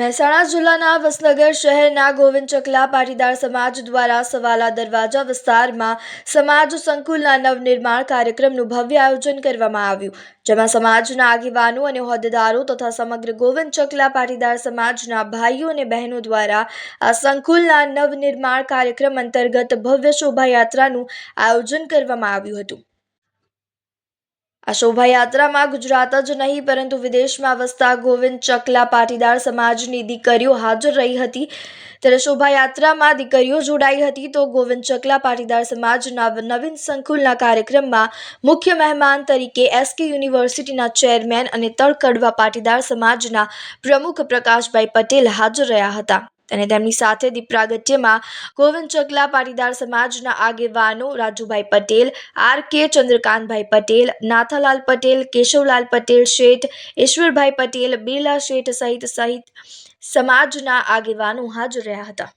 મહેસાણા જિલ્લાના વસનગર શહેરના ગોવિંદ ચકલા પાટીદાર સમાજ દ્વારા સવાલા દરવાજા વિસ્તારમાં સમાજ સંકુલના નવનિર્માણ કાર્યક્રમનું ભવ્ય આયોજન કરવામાં આવ્યું, જેમાં સમાજના આગેવાનો અને હોદ્દેદારો તથા સમગ્ર ગોવિંદ ચકલા પાટીદાર સમાજના ભાઈઓ અને બહેનો દ્વારા આ સંકુલના નવનિર્માણ કાર્યક્રમ અંતર્ગત ભવ્ય શોભાયાત્રાનું આયોજન કરવામાં આવ્યું હતું. આ શોભાયાત્રામાં ગુજરાત જ નહીં, પરંતુ વિદેશમાં વસતા ગોવિંદ ચકલા પાટીદાર સમાજની દીકરીઓ હાજર રહી હતી. ત્યારે શોભાયાત્રામાં દીકરીઓ જોડાઈ હતી તો ગોવિંદ ચકલા પાટીદાર સમાજના નવીન સંકુલના કાર્યક્રમમાં મુખ્ય મહેમાન તરીકે એસકે યુનિવર્સિટીના ચેરમેન અને તળકડવા પાટીદાર સમાજના પ્રમુખ પ્રકાશભાઈ પટેલ હાજર રહ્યા હતા. અને તેમની સાથે દીપ પ્રાગટ્યમાં ગોવિંદ ચકલા પાટીદાર સમાજના આગેવાનો રાજુભાઈ પટેલ, આર કે ચંદ્રકાંતભાઈ પટેલ, નાથાલાલ પટેલ, કેશવલાલ પટેલ શેઠ, ઈશ્વરભાઈ પટેલ, બિરલા શેઠ સહિત સહિત સમાજના આગેવાનો હાજર રહ્યા હતા.